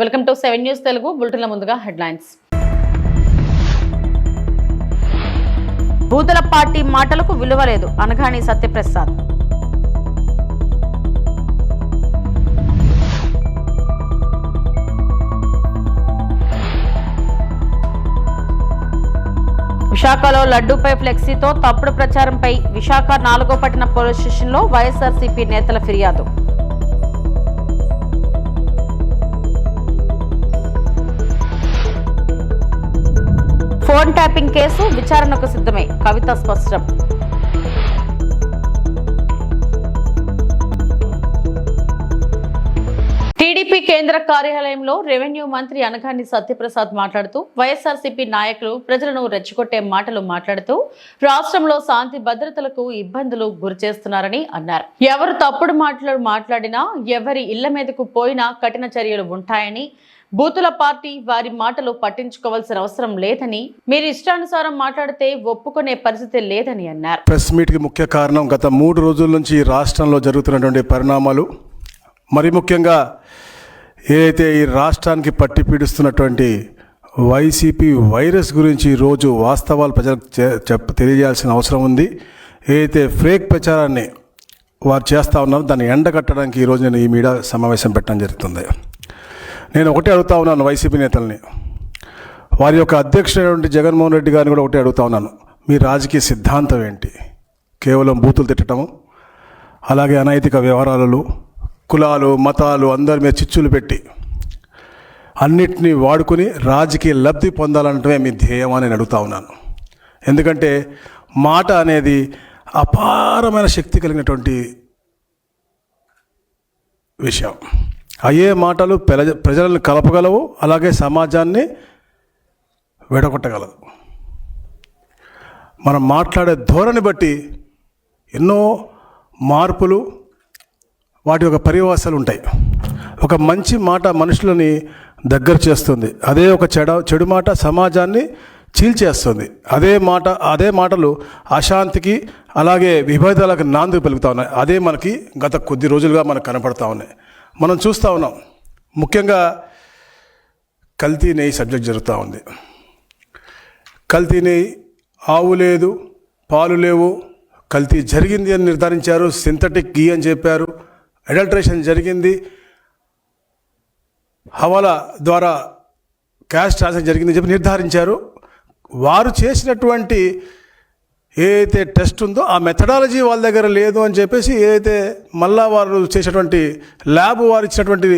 Welcome to seven news Telugu బులెటిన్ల ముందుగా headlines. భూతల party మాటలకు విలువ లేదు అనగాని సత్యప్రసాద్. విశాఖలో లడ్డూపై ఫ్లెక్సీతో తప్పుడు ప్రచారంపై విశాఖ నాలుగో పట్టణ పోలీస్ స్టేషన్లో వైఎస్ఆర్సీపీ నేతల ఫిర్యాదు. ఫోన్ ట్యాపింగ్ కేసు విచారణకు సిద్ధమే. కవిత స్పష్టం. టీడీపీ కేంద్ర కార్యాలయంలో రెవెన్యూ మంత్రి అనగాని సత్యప్రసాద్ మాట్లాడుతూ వైఎస్ఆర్సీపీ నాయకులు ప్రజలను రెచ్చగొట్టే మాటలు మాట్లాడుతూ రాష్ట్రంలో శాంతి భద్రతలకు ఇబ్బందులు గురిచేస్తున్నారని అన్నారు. ఎవరు తప్పుడు మాటలు మాట్లాడినా ఎవరి ఇళ్ళ మీదకు పోయినా కఠిన చర్యలు ఉంటాయని బూతుల పార్టీ వారి మాటలు పట్టించుకోవాల్సిన అవసరం లేదని మీరు ఇష్టానుసారం మాట్లాడితే ఒప్పుకునే పరిస్థితి లేదని అన్నారు. ప్రెస్ మీట్కి ముఖ్య కారణం గత మూడు రోజుల నుంచి రాష్ట్రంలో జరుగుతున్నటువంటి పరిణామాలు మరి ముఖ్యంగా ఏదైతే ఈ రాష్ట్రానికి పట్టి పీడిస్తున్నటువంటి వైసీపీ వైరస్ గురించి రోజు వాస్తవాలు ప్రజలకు చెప్ప తెలియజేయాల్సిన అవసరం ఉంది. ఏదైతే ఫేక్ ప్రచారాన్ని వారు చేస్తూ ఉన్నారో దాన్ని ఎండగట్టడానికి ఈరోజు నేను ఈ మీడియా సమావేశం పెట్టడం జరుగుతుంది. నేను ఒకటే అడుగుతా ఉన్నాను వైసీపీ నేతల్ని. వారి యొక్క అధ్యక్షుడైనటువంటి జగన్మోహన్ రెడ్డి గారిని కూడా ఒకటే అడుగుతా ఉన్నాను. మీ రాజకీయ సిద్ధాంతం ఏంటి? కేవలం బూతులు తిట్టడము అలాగే అనైతిక వ్యవహారాలు కులాలు మతాలు అందరి మీద చిచ్చులు పెట్టి అన్నిటినీ వాడుకుని రాజకీయ లబ్ధి పొందాలంటే మీ ధ్యేయం అని నేను అడుగుతా ఉన్నాను. ఎందుకంటే మాట అనేది అపారమైన శక్తి కలిగినటువంటి విషయం. అయ్యే మాటలు ప్రజ ప్రజలను కలపగలవు అలాగే సమాజాన్ని విడగొట్టగలదు మనం మాట్లాడే ధోరణి బట్టి ఎన్నో మార్పులు వాటి యొక్క పరివాసాలు ఉంటాయి. ఒక మంచి మాట మనుషులని దగ్గర చేస్తుంది. అదే ఒక చెడ చెడు మాట సమాజాన్ని చీల్చేస్తుంది అదే మాట అదే మాటలు అశాంతికి అలాగే విభేదాలకు నాంది పలుకుతూ ఉన్నాయి. అదే మనకి గత కొద్ది రోజులుగా మనకు కనపడతా ఉన్నాయి. మనం చూస్తూ ఉన్నాం. ముఖ్యంగా కల్తీ నెయ్యి సబ్జెక్ట్ జరుగుతూ ఉంది. కల్తీ నెయ్యి ఆవు లేదు పాలు లేవు. కల్తీ జరిగింది అని నిర్ధారించారు. సింథటిక్ గీ అని చెప్పారు. అడల్ట్రేషన్ జరిగింది. హవాలా ద్వారా క్యాష్ ట్రాన్సాక్షన్ జరిగిందని చెప్పి నిర్ధారించారు. వారు చేసినటువంటి ఏదైతే టెస్ట్ ఉందో ఆ మెథడాలజీ వాళ్ళ దగ్గర లేదు అని చెప్పేసి ఏదైతే మళ్ళా వారు చేసేటువంటి ల్యాబ్ వారు ఇచ్చినటువంటి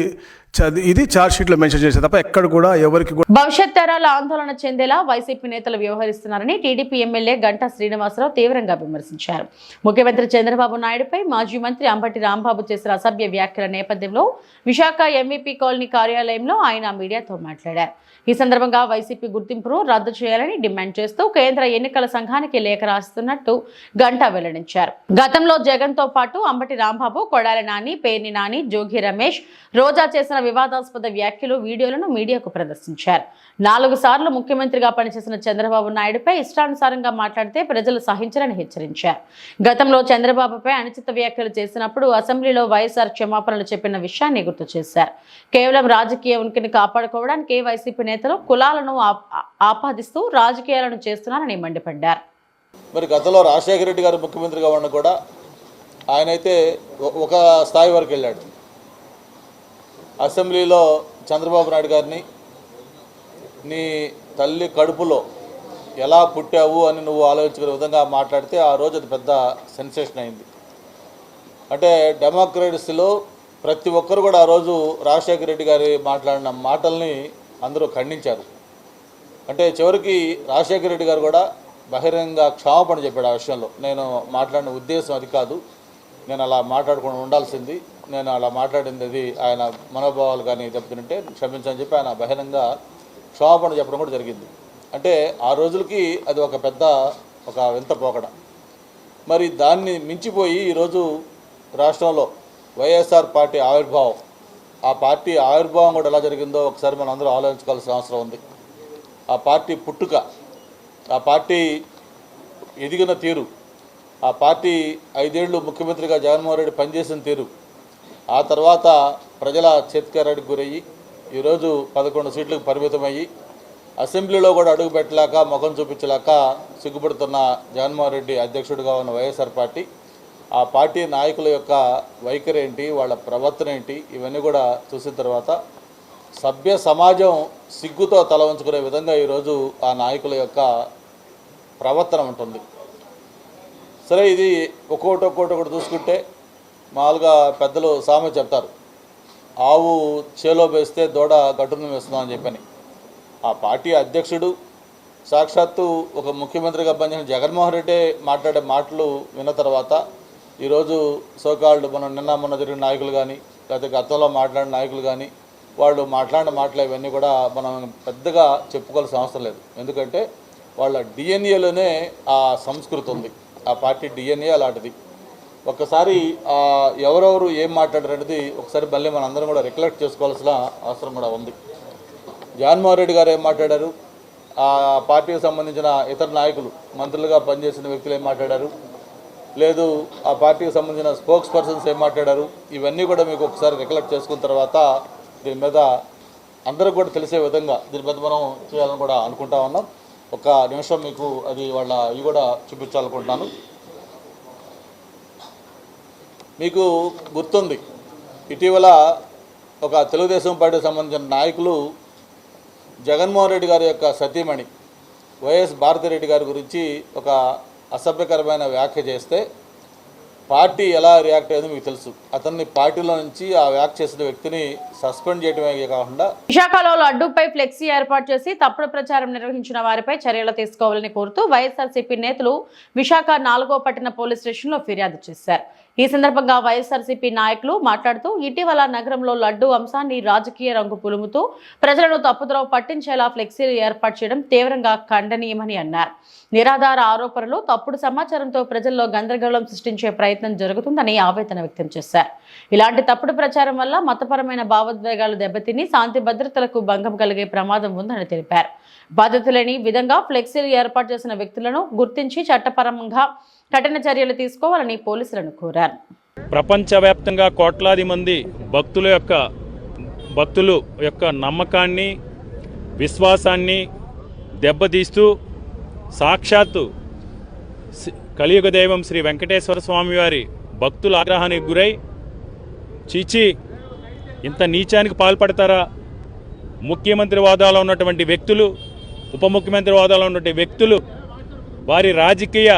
ఇది చార్జ్ షీట్లో మెన్షన్ చేసే తప్ప ఎక్కడ కూడా ఎవరికి కూడా భవిష్యత్ తరాల ఆందోళన చెందేలా వైసీపీ నేతలు వ్యవహరిస్తున్నారని టీడీపీ ఎమ్మెల్యే గంటా శ్రీనివాసరావు తీవ్రంగా విమర్శించారు. ముఖ్యమంత్రి చంద్రబాబు నాయుడుపై మాజీ మంత్రి అంబటి రాంబాబు చేసిన అసభ్య వ్యాఖ్యల నేపథ్యంలో విశాఖ ఎంవీపీ కాలనీ కార్యాలయంలో ఆయన మీడియాతో మాట్లాడారు. ఈ సందర్భంగా వైసీపీ గుర్తింపును రద్దు చేయాలని డిమాండ్ చేస్తూ కేంద్ర ఎన్నికల సంఘానికి లేఖ రాస్తున్నట్టు గంటా వెల్లడించారు. గతంలో జగన్తో పాటు అంబటి రాంబాబు కొడాలి నాని పేర్ని నాని జోగి రమేష్ రోజా చేసిన వివాదాస్పద వ్యాఖ్యలు వీడియోలను మీడియాకు ప్రదర్శించారు. నాలుగు సార్లు ముఖ్యమంత్రిగా పనిచేసిన చంద్రబాబు నాయుడుపై ఇష్టానుసారంగా మాట్లాడితే ప్రజలు సహించరని హెచ్చరించారు. గతంలో చంద్రబాబుపై అనుచిత వ్యాఖ్యలు చేసినప్పుడు అసెంబ్లీలో వైఎస్ఆర్ క్షమాపణలు చెప్పిన విషయాన్ని గుర్తు చేశారు. కేవలం రాజకీయ ఉనికిని కాపాడుకోవడానికి వైసీపీ నేతలు కులాలను ఆపాదిస్తూ రాజకీయాలను చేస్తున్నారని మండిపడ్డారు. మరి గతంలో రాజశేఖర రెడ్డి గారు ముఖ్యమంత్రిగా ఉన్న కూడా ఆయనైతే ఒక స్థాయి వరకు వెళ్ళాడు. అసెంబ్లీలో చంద్రబాబు నాయుడు గారిని నీ తల్లి కడుపులో ఎలా పుట్టావు అని నువ్వు ఆలోచించుకునే విధంగా మాట్లాడితే ఆ రోజు అది పెద్ద సెన్సేషన్ అయింది. అంటే డెమోక్రసీలో ప్రతి ఒక్కరు కూడా ఆ రోజు రాజశేఖర రెడ్డి గారి మాట్లాడిన మాటల్ని అందరూ ఖండించారు. అంటే చివరికి రాజశేఖర రెడ్డి గారు కూడా బహిరంగ క్షమాపణ చెప్పాడు ఆ విషయంలో. నేను మాట్లాడిన ఉద్దేశం అది కాదు. నేను అలా మాట్లాడకుండా ఉండాల్సింది. నేను అలా మాట్లాడింది అది ఆయన మనోభావాలు కానీ చెప్తుంటే క్షమించని చెప్పి ఆయన బహిరంగ క్షమాపణ చెప్పడం కూడా జరిగింది. అంటే ఆ రోజులకి అది ఒక పెద్ద ఒక వింత పోకడ. మరి దాన్ని మించిపోయి ఈరోజు రాష్ట్రంలో వైఎస్ఆర్ పార్టీ ఆవిర్భావం. ఆ పార్టీ ఆవిర్భావం కూడా ఎలా జరిగిందో ఒకసారి మనం అందరూ ఆలోచించుకోవాల్సిన అవసరం ఉంది. ఆ పార్టీ పుట్టుక ఆ పార్టీ ఎదిగిన తీరు ఆ పార్టీ ఐదేళ్ళు ముఖ్యమంత్రిగా జగన్మోహన్ రెడ్డి పనిచేసిన తీరు ఆ తర్వాత ప్రజల చేతికారానికి గురయ్యి ఈరోజు పదకొండు సీట్లకు పరిమితమయ్యి అసెంబ్లీలో కూడా అడుగు పెట్టలేక ముఖం చూపించలేక సిగ్గుపడుతున్న జగన్మోహన్ రెడ్డి అధ్యక్షుడిగా ఉన్న వైఎస్ఆర్ పార్టీ ఆ పార్టీ నాయకుల యొక్క వైఖరి ఏంటి వాళ్ళ ప్రవర్తన ఏంటి ఇవన్నీ కూడా చూసిన తర్వాత సభ్య సమాజం సిగ్గుతో తల ఉంచుకునే విధంగా ఈరోజు ఆ నాయకుల యొక్క ప్రవర్తన ఉంటుంది. సరే ఇది ఒక్కోటి ఒక్కోటి ఒకటి చూసుకుంటే మామూలుగా పెద్దలు సామె చెప్తారు. ఆవు చేలో వేస్తే దూడ గట్టును వేస్తుందని అని చెప్పని. ఆ పార్టీ అధ్యక్షుడు సాక్షాత్తు ఒక ముఖ్యమంత్రిగా పనిచేసిన జగన్మోహన్ రెడ్డి మాట్లాడే మాటలు విన్న తర్వాత ఈరోజు సోకాళ్ళు మనం నిన్న మొన్న జరిగిన నాయకులు కానీ లేకపోతే గతంలో మాట్లాడిన నాయకులు కానీ వాళ్ళు మాట్లాడిన మాటలు ఇవన్నీ కూడా మనం పెద్దగా చెప్పుకోవాల్సిన అవసరం లేదు. ఎందుకంటే వాళ్ళ డిఎన్ఏలోనే ఆ సంస్కృతి ఉంది. ఆ పార్టీ డిఎన్ఏ అలాంటిది ఒక్కసారి ఎవరెవరు ఏం మాట్లాడారనేది ఒకసారి మళ్ళీ మన అందరం కూడా రికలెక్ట్ చేసుకోవాల్సిన అవసరం కూడా ఉంది. జగన్మోహన్ రెడ్డి గారు ఏం మాట్లాడారు? ఆ పార్టీకి సంబంధించిన ఇతర నాయకులు మంత్రులుగా పనిచేసిన వ్యక్తులు ఏం మాట్లాడారు? లేదు ఆ పార్టీకి సంబంధించిన స్పోక్స్ పర్సన్స్ ఏం మాట్లాడారు? ఇవన్నీ కూడా మీకు ఒకసారి రికలెక్ట్ చేసుకున్న తర్వాత దీని మీద అందరికి కూడా తెలిసే విధంగా దీని మీద మనం చేయాలని కూడా అనుకుంటా ఉన్నాం. ఒక నిమిషం మీకు అది వాళ్ళ ఇవి కూడా చూపించాలనుకుంటున్నాను. మీకు గుర్తుంది. ఇటీవల ఒక తెలుగుదేశం పార్టీకి సంబంధించిన నాయకులు జగన్మోహన్ రెడ్డి గారి యొక్క సతీమణి వైఎస్ భారతిరెడ్డి గారి గురించి ఒక అసభ్యకరమైన వ్యాఖ్య చేస్తే పార్టీ ఎలా రియాక్ట్ అయ్యేది మీకు తెలుసు. అతన్ని పార్టీలో నుంచి ఆ వ్యాఖ్య చేసిన వ్యక్తిని సస్పెండ్ చేయడమే కాకుండా విశాఖలో లడ్డూపై ఫ్లెక్సీ ఏర్పాటు చేసి తప్పుడు ప్రచారం నిర్వహించిన వారిపై చర్యలు తీసుకోవాలని కోరుతూ వైఎస్ఆర్సీపీ నేతలు విశాఖ నాలుగో పట్టణ పోలీస్ స్టేషన్లో ఫిర్యాదు చేశారు. ఈ సందర్భంగా వైఎస్ఆర్సీపీ నాయకులు మాట్లాడుతూ ఇటీవల నగరంలో లడ్డు అంశాన్ని రాజకీయ రంగు పులుముతూ ప్రజలను తప్పుదోవ పట్టించేలా ఫ్లెక్సీలు ఏర్పాటు చేయడం తీవ్రంగా ఖండనీయమని అన్నారు. నిరాధార ఆరోపణలు తప్పుడు సమాచారంతో ప్రజల్లో గందరగోళం సృష్టించే ప్రయత్నం జరుగుతుందని ఆవేదన వ్యక్తం చేశారు. ఇలాంటి తప్పుడు ప్రచారం వల్ల మతపరమైన భావోద్వేగాలు దెబ్బతిని శాంతి భద్రతలకు భంగం కలిగే ప్రమాదం ఉందని తెలిపారు. బాధ్యత లేని విధంగా ఫ్లెక్సీలు ఏర్పాటు చేసిన వ్యక్తులను గుర్తించి చట్టపరంగా కఠిన చర్యలు తీసుకోవాలని పోలీసులను కోరారు. ప్రపంచవ్యాప్తంగా కోట్లాది మంది భక్తుల యొక్క భక్తులు యొక్క నమ్మకాన్ని విశ్వాసాన్ని దెబ్బతీస్తూ సాక్షాత్తు కలియుగ దైవం శ్రీ వెంకటేశ్వర స్వామివారి భక్తుల ఆగ్రహానికి గురై చీచి ఇంత నీచానికి పాల్పడతారా? ముఖ్యమంత్రి వాదాలో ఉన్నటువంటి వ్యక్తులు ఉప ముఖ్యమంత్రి వాదాలో ఉన్నటువంటి వ్యక్తులు వారి రాజకీయ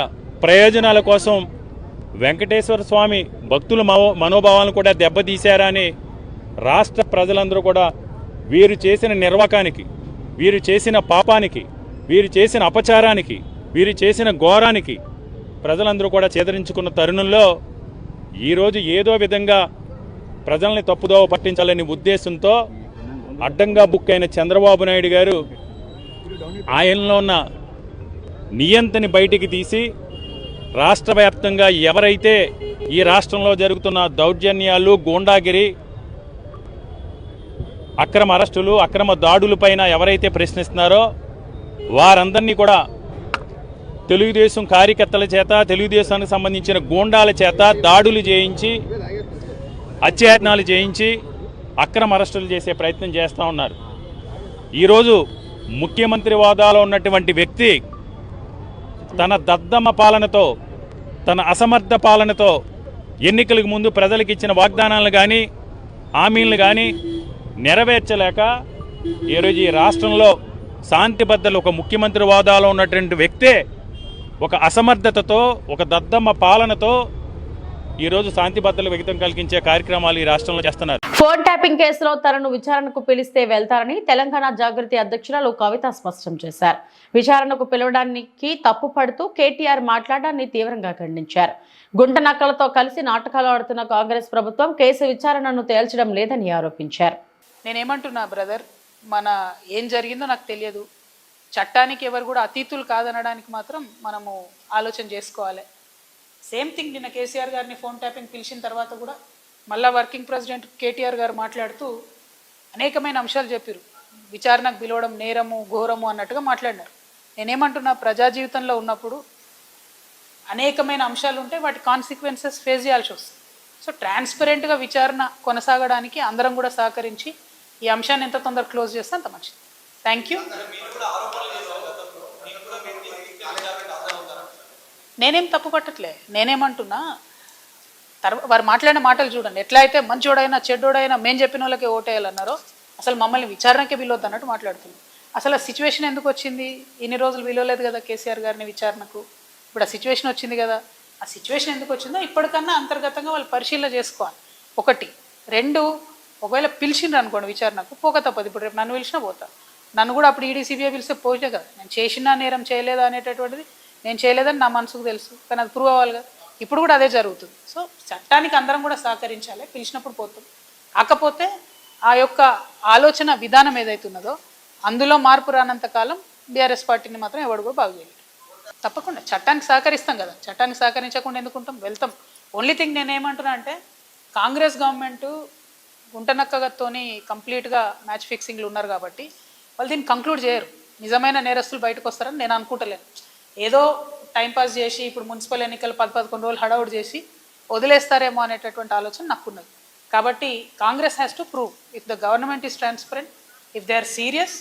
ప్రయోజనాల కోసం వెంకటేశ్వర స్వామి భక్తుల మనో మనోభావాలను కూడా దెబ్బతీశారా అని రాష్ట్ర ప్రజలందరూ కూడా వీరు చేసిన నిర్వాకానికి వీరు చేసిన పాపానికి వీరు చేసిన అపచారానికి వీరు చేసిన ఘోరానికి ప్రజలందరూ కూడా చేదరించుకున్న తరుణంలో ఈరోజు ఏదో విధంగా ప్రజల్ని తప్పుదోవ పట్టించాలనే ఉద్దేశంతో అడ్డంగా బుక్ అయిన చంద్రబాబు నాయుడు గారు ఆయనలో ఉన్న నియంతని బయటికి తీసి రాష్ట్ర వ్యాప్తంగా ఎవరైతే ఈ రాష్ట్రంలో జరుగుతున్న దౌర్జన్యాలు గూండాగిరి అక్రమ అరెస్టులు అక్రమ దాడులపైన ఎవరైతే ప్రశ్నిస్తున్నారో వారందరినీ కూడా తెలుగుదేశం కార్యకర్తల చేత తెలుగుదేశానికి సంబంధించిన గూండాల చేత దాడులు చేయించి అత్యాయత్నాలు చేయించి అక్రమ అరెస్టులు చేసే ప్రయత్నం చేస్తూ ఉన్నారు. ఈరోజు ముఖ్యమంత్రి వాదాలో ఉన్నటువంటి వ్యక్తి తన దద్దమ్మ పాలనతో తన అసమర్థ పాలనతో ఎన్నికలకు ముందు ప్రజలకు ఇచ్చిన వాగ్దానాలను కానీ హామీలను కానీ నెరవేర్చలేక ఈరోజు ఈ రాష్ట్రంలో శాంతి భద్రతలు ఒక ముఖ్యమంత్రి వాదాలో ఉన్నటువంటి వ్యక్తే ఒక అసమర్థతతో ఒక దద్దమ్మ పాలనతో ఈరోజు శాంతి భద్రతలు విఘాతం కలిగించే కార్యక్రమాలు ఈ రాష్ట్రంలో చేస్తున్నారు. ఫోన్ ట్యాపింగ్ కేసులో తనను విచారణకు పిలిస్తే వెళ్తారని తెలంగాణ జాగృతి అధ్యక్షురాలు కవిత స్పష్టం చేశారు. విచారణకు పిలవడానికి తప్పుపడుతూ కేటీఆర్ మాట్లాడాన్ని తీవ్రంగా ఖండించారు. గుంట నక్కలతో కలిసి నాటకాలు ఆడుతున్న కాంగ్రెస్ ప్రభుత్వం కేసు విచారణను తేల్చడం లేదని ఆరోపించారు. నేనేమంటున్నా బ్రదర్ మన ఏం జరిగిందో నాకు తెలియదు. చట్టానికి ఎవరు కూడా అతీతులు కాదనడానికి మాత్రం మనము ఆలోచన చేసుకోవాలి. సేమ్ థింగ్ నిన్న కేసీఆర్ గారిని ఫోన్ ట్యాపింగ్ పిలిచిన తర్వాత కూడా మళ్ళా వర్కింగ్ ప్రెసిడెంట్ కేటీఆర్ గారు మాట్లాడుతూ అనేకమైన అంశాలు చెప్పారు. విచారణకు పిలవడం నేరము ఘోరము అన్నట్టుగా మాట్లాడినారు. నేనేమంటున్నా ప్రజా జీవితంలో ఉన్నప్పుడు అనేకమైన అంశాలు ఉంటాయి వాటి కాన్సిక్వెన్సెస్ ఫేస్ చేయాల్సి వస్తుంది. సో ట్రాన్స్పరెంట్గా విచారణ కొనసాగడానికి అందరం కూడా సహకరించి ఈ అంశాన్ని ఎంత తొందరగా క్లోజ్ చేస్తే అంత మంచిది. థ్యాంక్ యూ నేనేం తప్పు పట్టట్లే నేనేమంటున్నా? తర్వాత వారు మాట్లాడిన మాటలు చూడండి. ఎట్లా అయితే మంచోడైనా చెడ్డోడైనా మేము చెప్పిన వాళ్ళకే ఓటేయాలన్నారో అసలు మమ్మల్ని విచారణకే పిలవద్దు అన్నట్టు మాట్లాడుతుంది అసలు ఆ సిచ్యువేషన్ ఎందుకు వచ్చింది? ఇన్ని రోజులు విలువలేదు కదా కేసీఆర్ గారిని విచారణకు? ఇప్పుడు ఆ సిచ్యువేషన్ వచ్చింది కదా. ఆ సిచ్యువేషన్ ఎందుకు వచ్చిందో ఇప్పటికన్నా అంతర్గతంగా వాళ్ళు పరిశీలన చేసుకోవాలి. ఒకటి. రెండు. ఒకవేళ పిలిచిండ్రు అనుకోండి విచారణకు పోక తప్పదు. ఇప్పుడు రేపు నన్ను పిలిచినా పోతా. నన్ను కూడా అప్పుడు ఈడీ సిబిఐ పిలిస్తే పోతే కదా. నేను చేసినా నేరం చేయలేదా అనేటటువంటిది నేను చేయలేదని నా మనసుకు తెలుసు కానీ అది ప్రూవ్ అవ్వాలి కదా. ఇప్పుడు కూడా అదే జరుగుతుంది. సో చట్టానికి అందరం కూడా సహకరించాలి. పిలిచినప్పుడు పోతాం. కాకపోతే ఆ యొక్క ఆలోచన విధానం ఏదైతే ఉన్నదో అందులో మార్పు రానంత కాలం బీఆర్ఎస్ పార్టీని మాత్రం ఎవడు కూడా బాగు చేయలేదు తప్పకుండా. చట్టానికి సహకరిస్తాం కదా. చట్టానికి సహకరించకుండా ఎందుకుంటాం వెళ్తాం. ఓన్లీ థింగ్ నేనేమంటున్నా అంటే కాంగ్రెస్ గవర్నమెంట్ గుంటనక్కతోని కంప్లీట్గా మ్యాచ్ ఫిక్సింగ్లు ఉన్నారు కాబట్టి వాళ్ళు దీన్ని కంక్లూడ్ చేయరు. నిజమైన నేరస్తులు బయటకు వస్తారని నేను అనుకుంటలేను. ఏదో టైంపాస్ చేసి ఇప్పుడు మున్సిపల్ ఎన్నికలు పది పదకొండు రోజులు హడావుడు చేసి వదిలేస్తారేమో అనేటటువంటి ఆలోచన నాకున్నది. కాబట్టి Congress has to prove if the government is transparent if they are serious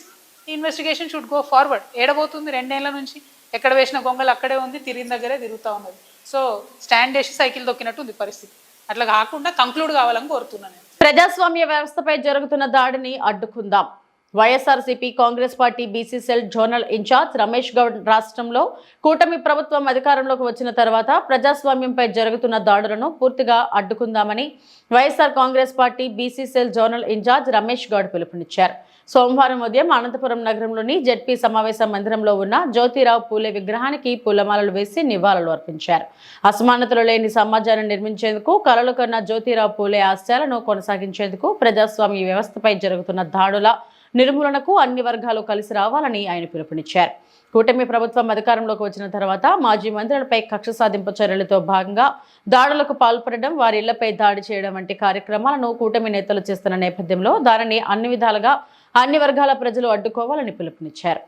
investigation should go forward ఏడబోతుంది రెండేళ్ళ నుంచి. ఎక్కడ వేసిన గొంగలు అక్కడే ఉంది తిరిగిన దగ్గరే తిరుగుతూ ఉన్నది. సో స్టాండ్ చేసి సైకిల్ దొక్కినట్టు ఉంది పరిస్థితి. అట్లా కాకుండా కంక్లూడ్ కావాలని కోరుతున్నాను ప్రజాస్వామ్య వ్యవస్థపై జరుగుతున్న దాడిని అడ్డుకుందాం. YSRCP Congress party BCCL zonal incharge Ramesh Goud రాష్ట్రంలో కూటమి ప్రభుత్వం అధికారంలోకి వచ్చిన తర్వాత ప్రజాస్వామ్యంపై జరుగుతున్న దాడులను పూర్తిగా అడ్డుకుందామని YSR Congress party BCCL zonal incharge Ramesh Goud పిలుపునిచ్చారు. సోమవారం ఉదయం అనంతపురం నగరంలోని జెడ్పీ సమావేశ మందిరంలో ఉన్న జ్యోతిరావు పూలే విగ్రహానికి పూలమాలలు వేసి నివాళులు అర్పించారు. అసమానతలు లేని సమాజాన్ని నిర్మించేందుకు కలలు కన్న జ్యోతిరావు పూలే ఆశయాలను కొనసాగించేందుకు ప్రజాస్వామ్య వ్యవస్థపై జరుగుతున్న దాడుల నిర్మూలనకు అన్ని వర్గాలు కలిసి రావాలని ఆయన పిలుపునిచ్చారు. కూటమి ప్రభుత్వం అధికారంలోకి వచ్చిన తర్వాత మాజీ మంత్రులపై కక్ష సాధింపు చర్యలతో భాగంగా దాడులకు పాల్పడడం వారి ఇళ్ళపై దాడి చేయడం వంటి కార్యక్రమాలను కూటమి నేతలు చేస్తున్న నేపథ్యంలో దానిని అన్ని విధాలుగా అన్ని వర్గాల ప్రజలు అడ్డుకోవాలని పిలుపునిచ్చారు.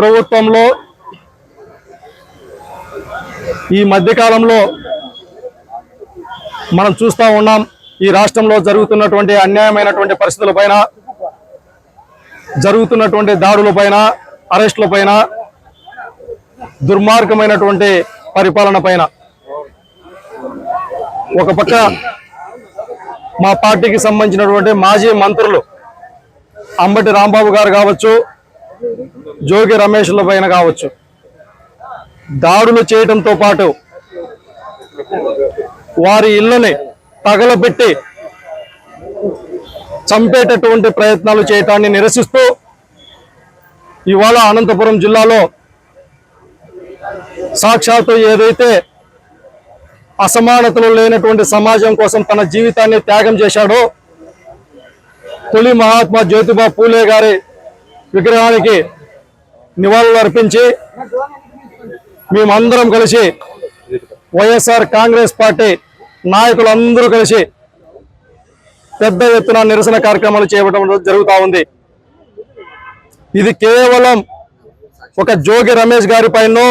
ప్రభుత్వంలో ఈ మధ్యకాలంలో మనం చూస్తూ ఉన్నాం ఈ రాష్ట్రంలో జరుగుతున్నటువంటి అన్యాయమైనటువంటి పరిస్థితుల పైన జరుగుతున్నటువంటి దాడుల పైన అరెస్టుల పైన దుర్మార్గమైనటువంటి పరిపాలన పైన. ఒక పక్క మా పార్టీకి సంబంధించినటువంటి మాజీ మంత్రులు అంబటి రాంబాబు గారు కావచ్చు జోగి రమేష్ల పైన కావచ్చు. దాడులు చేయడంతో పాటు వారి ఇళ్ళని తగలబెట్టి చంపేటటువంటి ప్రయత్నాలు చేయటాన్ని నిరసిస్తూ ఇవాళ అనంతపురం జిల్లాలో సాక్షాత్తు ఏదైతే అసమానతలు లేనటువంటి సమాజం కోసం తన జీవితాన్ని త్యాగం చేశాడో తొలి మహాత్మా జ్యోతిబా పూలే గారి విగ్రహానికి నివాళులు అర్పించి మేమందరం కలిసి వైఎస్ఆర్ కాంగ్రెస్ పార్టీ నాయకులందరూ కలిసి పెద్ద ఎత్తున నిరసన కార్యక్రమాలు చేయడం జరుగుతూ ఉంది. ఇది కేవలం ఒక జోగి రమేష్ గారి పైనో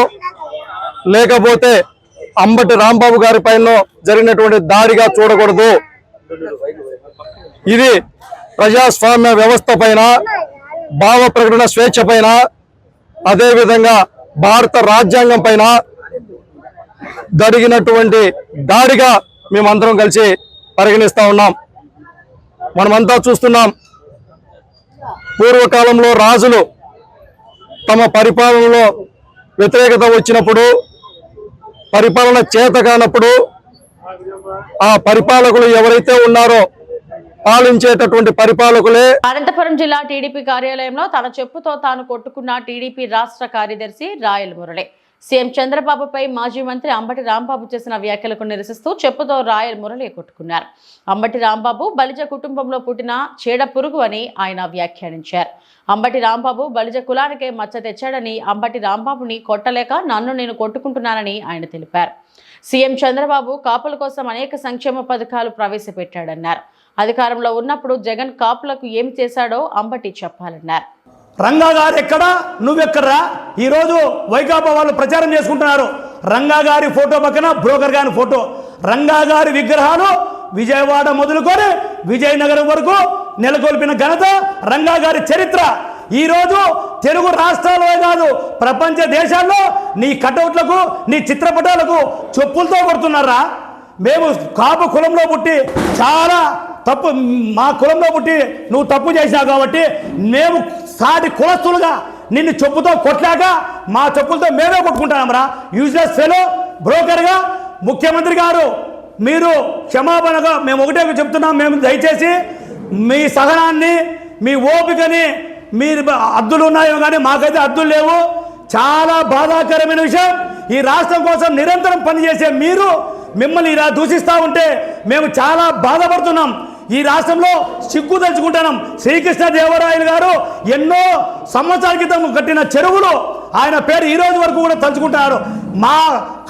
లేకపోతే అంబటి రాంబాబు గారి పైన జరిగినటువంటి దాడిగా చూడకూడదు. ఇది ప్రజాస్వామ్య వ్యవస్థ పైన భావ ప్రకటన స్వేచ్ఛ పైన అదేవిధంగా భారత రాజ్యాంగం పైన జరిగినటువంటి దాడిగా మేమందరం కలిసి పరిగణిస్తూ ఉన్నాం. మనమంతా చూస్తున్నాం. పూర్వకాలంలో రాజులు తమ పరిపాలనలో వ్యతిరేకత వచ్చినప్పుడు పరిపాలన చేత కానప్పుడు ఆ పరిపాలకులు ఎవరైతే ఉన్నారో పాలించేటటువంటి పరిపాలకులే అనంతపురం జిల్లా టీడీపీ కార్యాలయంలో తన చెప్పుతో తాను కొట్టుకున్న టీడీపీ రాష్ట్ర కార్యదర్శి రాయల్ మురళి సీఎం చంద్రబాబుపై మాజీ మంత్రి అంబటి రాంబాబు చేసిన వ్యాఖ్యలకు నిరసిస్తూ చెప్పుతో రాయల్ మురళి కొట్టుకున్నారు. అంబటి రాంబాబు బలిజ కుటుంబంలో పుట్టిన చీడ పురుగు అని ఆయన వ్యాఖ్యానించారు. అంబటి రాంబాబు బలిజ కులానికే మచ్చ తెచ్చాడని అంబటి రాంబాబుని కొట్టలేక నన్ను నేను కొట్టుకుంటున్నానని ఆయన తెలిపారు. సీఎం చంద్రబాబు కాపుల కోసం అనేక సంక్షేమ పథకాలు ప్రవేశపెట్టాడన్నారు. అధికారంలో ఉన్నప్పుడు జగన్ కాపులకు ఏమి చేశాడో అంబటి చెప్పాలన్నారు. రంగా గారు ఎక్కడ? నువ్వెక్కడరా? ఈరోజు వైకాపా వాళ్ళు ప్రచారం చేసుకుంటున్నారు. రంగా గారి ఫోటో పక్కన బ్రోకర్ గారి ఫోటో. రంగా గారి విగ్రహాలు విజయవాడ మొదలుకొని విజయనగరం వరకు నెలకొల్పిన ఘనత రంగా గారి చరిత్ర. ఈ రోజు తెలుగు రాష్ట్రాలే కాదు ప్రపంచ దేశాల్లో నీ కటౌట్లకు నీ చిత్రపటాలకు చెప్పులతో కొడుతున్నారా? మేము కాపు కులంలో పుట్టి చాలా తప్పు మా కులంలో పుట్టి నువ్వు తప్పు చేశావు కాబట్టి మేము సాటి కులస్తులుగా నిన్ను చెప్పుతో కొట్లాక మా చెప్పులతో మేమే కొట్టుకుంటామరా. యూజ్లెస్ ఫెలో బ్రోకర్గా ముఖ్యమంత్రి గారు మీరు క్షమాపణగా మేము ఒకటే చెప్తున్నాం మేము దయచేసి మీ సహనాన్ని మీ ఓపికని మీరు అద్దులు ఉన్నాయో కానీ మాకైతే అద్దులు లేవు. చాలా బాధాకరమైన విషయం ఈ రాష్ట్రం కోసం నిరంతరం పనిచేసే మీరు మిమ్మల్ని ఇలా దూషిస్తూ ఉంటే మేము చాలా బాధపడుతున్నాం. ఈ రాష్ట్రంలో సిగ్గు తలుచుకుంటున్నాం శ్రీకృష్ణ దేవరాయలు గారు ఎన్నో సంవత్సరాల క్రితం కట్టిన చెరువులు ఆయన పేరు ఈ రోజు వరకు కూడా తలుచుకుంటున్నారు. మా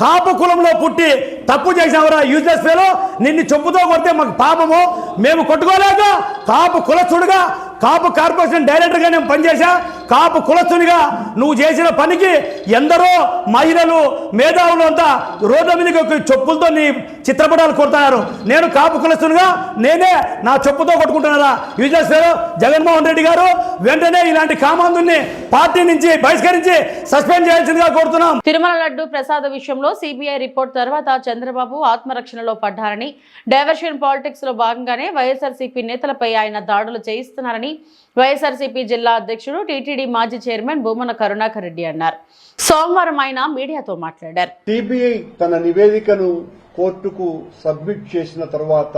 కాపు కులంలో పుట్టి తప్పు చేసావురా యూజ్లెస్ ఫేలో నిన్ను చెప్పుతో కొడితే మాకు పాపము. మేము కొట్టుకోలేక కాపు కులస్తుడుగా కాపు కార్పొరేషన్ డైరెక్టర్గా నేను పనిచేశా. కాపు కులస్తునిగా నువ్వు చేసిన పనికి ఎందరో మహిళలు మేధావులు అంతా రోడ్ల మీదకి చెప్పులతో నీ చిత్రపటాలు కొడుతున్నారు నేను కాపు కులస్తునిగా నేనే నా చెప్పుతో కొట్టుకుంటున్నారా? యూజర్స్ పేరు జగన్మోహన్ రెడ్డి గారు వెంటనే ఇలాంటి కామాందుని పార్టీ నుంచి బహిష్కరించి సస్పెండ్ చేయాల్సిందిగా కోరుతున్నాం. తిరుమల లడ్డు ప్రసాద విషయంలో సిబిఐ రిపోర్ట్ తర్వాత చంద్రబాబు ఆత్మరక్షణలో పడ్డారని డైవర్షన్ పాలిటిక్స్లో భాగంగానే వైఎస్ఆర్సీపీ నేతలపై ఆయన దాడులు చేయిస్తున్నారని వైఎస్ఆర్సీపీ జిల్లా అధ్యక్షుడు టీటీడీ మాజీ చైర్మన్ భూమన కరుణాకర్ రెడ్డి అన్నారు. సోమవారం ఆయన మీడియాతో మాట్లాడారు. సిబిఐ తన నివేదికను కోర్టుకు సబ్మిట్ చేసిన తర్వాత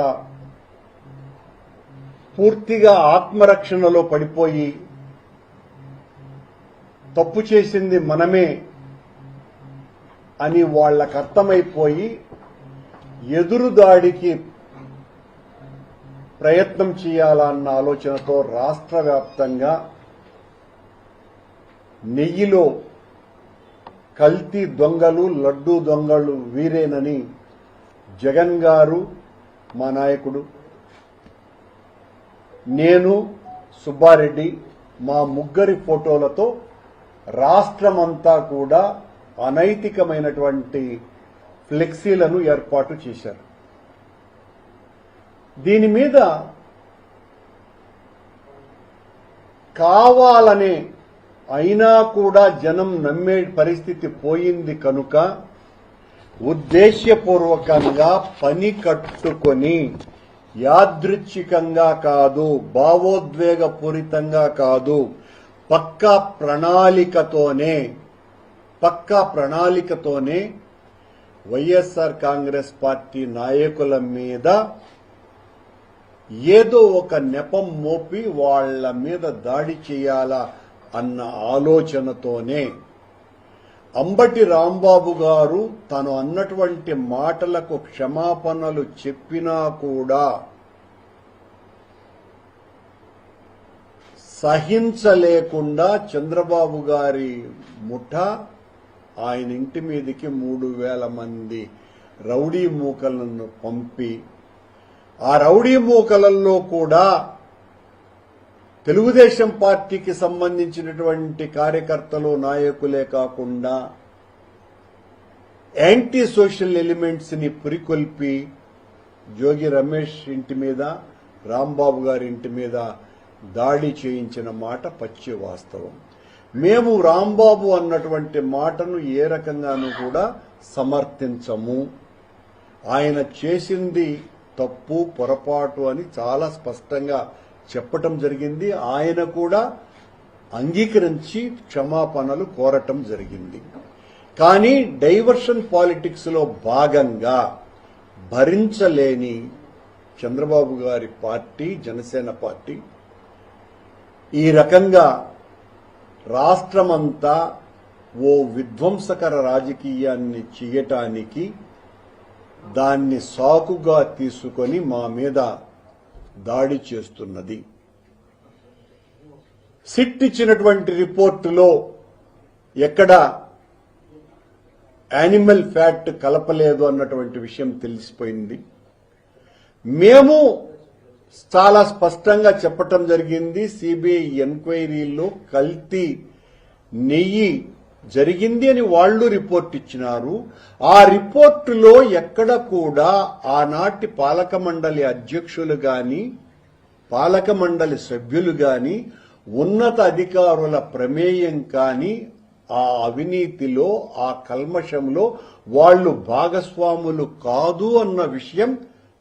పూర్తిగా ఆత్మరక్షణలో పడిపోయి తప్పు చేసింది మనమే అని వాళ్ళకు అర్థమైపోయి ఎదురుదాడికి ప్రయత్నం చేయాలన్న ఆలోచనతో రాష్ట్ర వ్యాప్తంగా నెయ్యిలో కల్తీ దొంగలు లడ్డూ దొంగలు వీరేనని జగన్ గారు మా నాయకుడు నేను సుబ్బారెడ్డి మా ముగ్గురి ఫోటోలతో రాష్ట్రమంతా కూడా అనైతికమైనటువంటి ఫ్లెక్సీలను ఏర్పాటు చేశారు. దీని మీద కావాలనే అయినా కూడా జనం నమ్మే పరిస్థితి పోయింది కనుక ఉద్దేశ్యపూర్వకంగా పని కట్టుకొని యాదృచ్ఛికంగా కాదు భావోద్వేగపూరితంగా కాదు పక్కా ప్రణాళికతోనే పక్కా ప్రణాళికతోనే వైఎస్ఆర్ కాంగ్రెస్ పార్టీ నాయకుల మీద ఏదో ఒక నెపం మోపి వాళ్ళ మీద దాడి చేయాలా అన్న ఆలోచనతోనే అంబటి రాంబాబు గారు తను అన్నటువంటి మాటలకు క్షమాపణలు చెప్పినా కూడా సహించలేకుండా చంద్రబాబు గారి ముఠ ఆయన ఇంటి మీదకి మూడు వేల మంది రౌడీ మూకలను పంపి ఆ రౌడీ మూకలలో కూడా తెలుగుదేశం పార్టీకి సంబంధించినటువంటి కార్యకర్తలు నాయకులే కాకుండా యాంటీ సోషల్ ఎలిమెంట్స్ని పురికొల్పి జోగి రమేష్ ఇంటి మీద రాంబాబు గారి ఇంటి మీద దాడి చేయించిన మాట పచ్చి వాస్తవం. మేము రాంబాబు అన్నటువంటి మాటను ఏ రకంగానూ కూడా సమర్థించము. ఆయన చేసింది తప్పు పొరపాటు అని చాలా స్పష్టంగా చెప్పటం జరిగింది. ఆయన కూడా అంగీకరించి క్షమాపణలు కోరటం జరిగింది. కానీ డైవర్షన్ పాలిటిక్స్లో భాగంగా భరించలేని చంద్రబాబు గారి పార్టీ జనసేన పార్టీ ఈ రకంగా రాష్ట్రమంతా ఓ విధ్వంసకర రాజకీయాన్ని చేయటానికి దాన్ని సాకుగా తీసుకొని మా మీద దాడి చేస్తున్నది. సిట్ ఇచ్చినటువంటి రిపోర్టులో ఎక్కడ యానిమల్ ఫ్యాట్ కలపలేదు అన్నటువంటి విషయం తెలిసిపోయింది. మేము చాలా స్పష్టంగా చెప్పటం జరిగింది. సిబిఐ ఎంక్వైరీలో కల్తీ నెయ్యి జరిగింది అని వాళ్ళు రిపోర్ట్ ఇచ్చినారు. ఆ రిపోర్టులో ఎక్కడ కూడా ఆనాటి పాలక మండలి అధ్యక్షులు గాని పాలక మండలి సభ్యులు గాని ఉన్నత అధికారుల ప్రమేయం కాని ఆ అవినీతిలో ఆ కల్మషంలో వాళ్ళు భాగస్వాములు కాదు అన్న విషయం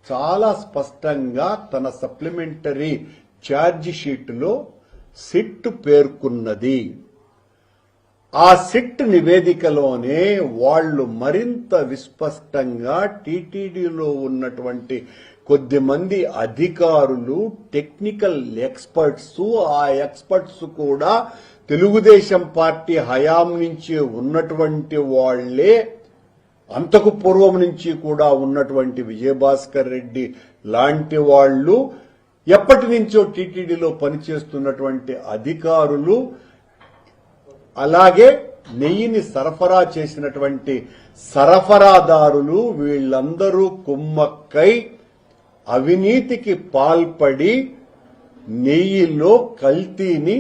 చాలా స్పష్టంగా తన సప్లిమెంటరీ ఛార్జ్ షీట్లో సిట్ పేర్కొన్నది. ఆ సిట్ నివేదికలోనే వాళ్ళు మరింత విస్పష్టంగా టీటీడీలో ఉన్నటువంటి కొద్దిమంది అధికారులు టెక్నికల్ ఎక్స్పర్ట్స్ ఆ ఎక్స్పర్ట్స్ కూడా తెలుగుదేశం పార్టీ హయాం నుంచి ఉన్నటువంటి వాళ్ళే అంతకు పూర్వం నుంచి కూడా ఉన్నటువంటి విజయభాస్కర్ రెడ్డి లాంటి వాళ్ళు ఎప్పటి నుంచో టీటీడీలో పనిచేస్తున్నటువంటి అధికారులు అలాగే నెయ్యిని సరఫరా చేసినటువంటి సరఫరాదారులు వీళ్ళందరూ కుమ్మక్కై అవినీతికి పాల్పడి నెయ్యిలో కల్తీని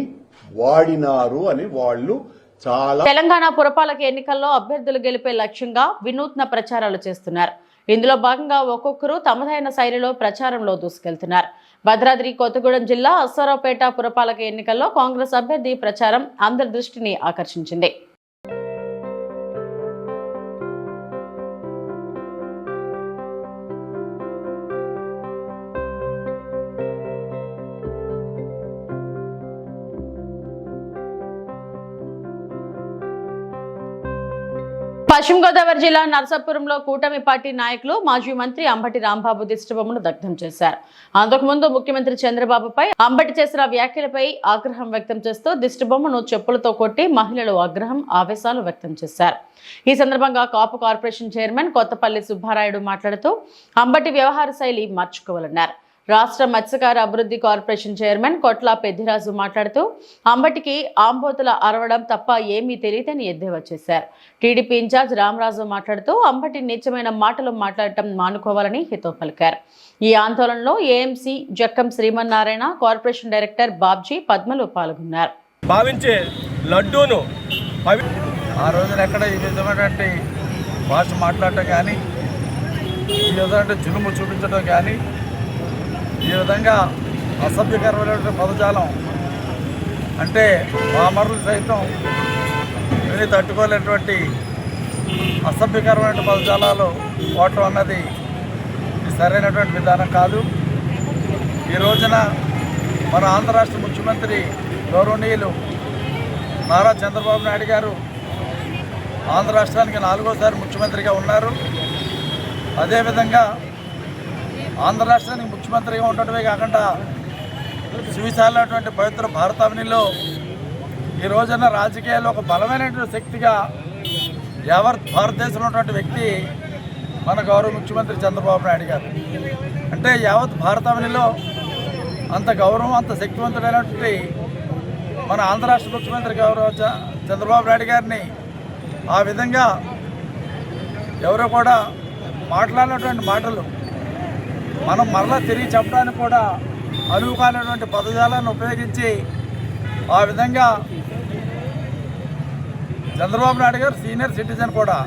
వాడినారు అని వాళ్ళు చాలా తెలంగాణ పురపాలక ఎన్నికల్లో అభ్యర్థులు గెలిపే లక్ష్యంగా వినూత్న ప్రచారాలు చేస్తున్నారు. ఇందులో భాగంగా ఒక్కొక్కరు తమదైన శైలిలో ప్రచారంలో దూసుకెళ్తున్నారు. భద్రాద్రి కొత్తగూడెం జిల్లా అశ్వరావుపేట పురపాలక ఎన్నికల్లో కాంగ్రెస్ అభ్యర్థి ప్రచారం అందరి దృష్టిని ఆకర్షించింది. పశ్చిమ గోదావరి జిల్లా నరసాపురంలో కూటమి పార్టీ నాయకులు మాజీ మంత్రి అంబటి రాంబాబు దిష్టిబొమ్మను దగ్ధం చేశారు. అంతకుముందు ముఖ్యమంత్రి చంద్రబాబుపై అంబటి చేసిన వ్యాఖ్యలపై ఆగ్రహం వ్యక్తం చేస్తూ దిష్టిబొమ్మను చెప్పులతో కొట్టి మహిళలు ఆగ్రహం ఆవేశాలు వ్యక్తం చేశారు. ఈ సందర్భంగా కాపు కార్పొరేషన్ చైర్మన్ కొత్తపల్లి సుబ్బారాయుడు మాట్లాడుతూ అంబటి వ్యవహార శైలి మార్చుకోవాలన్నారు. రాష్ట్ర మత్స్యకార అభివృద్ధి కార్పొరేషన్ చైర్మన్ కొట్ల పెద్దిరాజు మాట్లాడుతూ అంబటికి ఆంబోతుల అరవడం తప్ప ఏమీ తెలియదని ఎద్దేవా చేశారు. టీడీపీ ఇన్ఛార్జ్ రామరాజు మాట్లాడుతూ అంబటి నీచమైన మాటలు మాట్లాడటం మానుకోవాలని హితో పలికారు. ఈ ఆందోళనలో AMC Jakkam Srimannarayana corporation director Babji పద్మలు పాల్గొన్నారు. భావించే లడ్డూను ఆ రోజున ఎక్కడ ఈ విధమైనటువంటి భాష మాట్లాడటం కానీ ఈ విధమైన జులుము చూపించడం కానీ ఈ విధంగా అసభ్యకరమైనటువంటి పదజాలం అంటే పామరులు సైతం విని తట్టుకోలేనటువంటి అసభ్యకరమైన పదజాలాలు వాడటం అన్నది ఇది సరైనటువంటి విధానం కాదు. ఈ రోజున మన ఆంధ్ర రాష్ట్ర ముఖ్యమంత్రి గౌరవనీయులు నారా చంద్రబాబు నాయుడు గారు ఆంధ్ర రాష్ట్రానికి నాలుగోసారి ముఖ్యమంత్రిగా ఉన్నారు. అదేవిధంగా ఆంధ్ర రాష్ట్రానికి ముఖ్యమంత్రిగా ఉండటమే కాకుండా శ్రీశాలైనటువంటి పవిత్ర భారతావనిలో ఈ రోజున రాజకీయాల్లో ఒక బలమైనటువంటి శక్తిగా ఎవరి భారతదేశంలో ఉన్నటువంటి వ్యక్తి మన గౌరవ ముఖ్యమంత్రి చంద్రబాబు నాయుడు గారు. అంటే యావత్ భారతావనిలో అంత గౌరవం అంత శక్తివంతుడైనటువంటి మన ఆంధ్ర రాష్ట్ర ముఖ్యమంత్రి గౌరవ చంద్రబాబు నాయుడు గారిని ఆ విధంగా ఎవరో కూడా మాట్లాడినటువంటి మాటలు మనం మరలా తిరిగి చెప్పడానికి కూడా అనువు కానటువంటి పదజాలను ఉపయోగించి ఆ విధంగా చంద్రబాబు నాయుడు గారు సీనియర్ సిటిజన్ కూడా.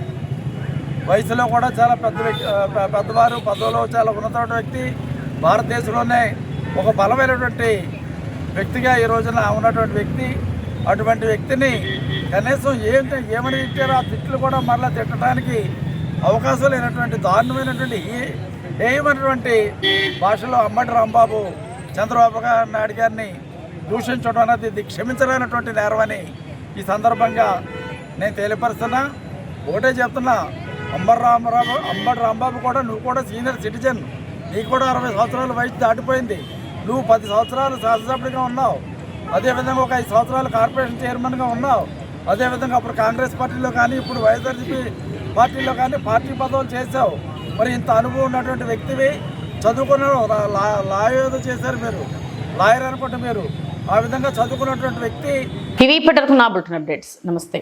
వయసులో కూడా చాలా పెద్ద వ్యక్తి పెద్దవారు పదవిలో చాలా ఉన్నతమైన వ్యక్తి. భారతదేశంలోనే ఒక బలమైనటువంటి వ్యక్తిగా ఈ రోజున ఉన్నటువంటి వ్యక్తి. అటువంటి వ్యక్తిని కనీసం ఏమిటి ఏమని తిట్టారో ఆ తిట్లు కూడా మరలా తిట్టడానికి అవకాశం లేనటువంటి దారుణమైనటువంటి ఏమైనటువంటి భాషలో అమ్మటి రాంబాబు చంద్రబాబు నాయుడు గారిని దూషించడం అనేది ఇది క్షమించలేనటువంటి నేరమని ఈ సందర్భంగా నేను తెలియపరుస్తున్నా. ఒకటే చెప్తున్నా అంబర్ రామరాబు అంబటి రాంబాబు కూడా నువ్వు కూడా సీనియర్ సిటిజన్. నీకు కూడా అరవై సంవత్సరాల వయసు దాటిపోయింది. నువ్వు పది సంవత్సరాలు శాసనసభ్యుడిగా ఉన్నావు. అదేవిధంగా ఒక ఐదు సంవత్సరాలు కార్పొరేషన్ చైర్మన్గా ఉన్నావు. అదేవిధంగా అప్పుడు కాంగ్రెస్ పార్టీలో కానీ ఇప్పుడు వైఎస్ఆర్సీపీ పార్టీలో కానీ పార్టీ పదవులు చేసావు మరి ఇంత అనుభవం ఉన్నటువంటి వ్యక్తివి చదువుకున్న లా లాయర్ ఏదో చేశారు మీరు. లాయర్ అనుకుంటే మీరు. ఆ విధంగా చదువుకున్నటువంటి వ్యక్తి ఇవి ఇప్పటివరకు నా బులెటిన్ అప్డేట్స్. నమస్తే.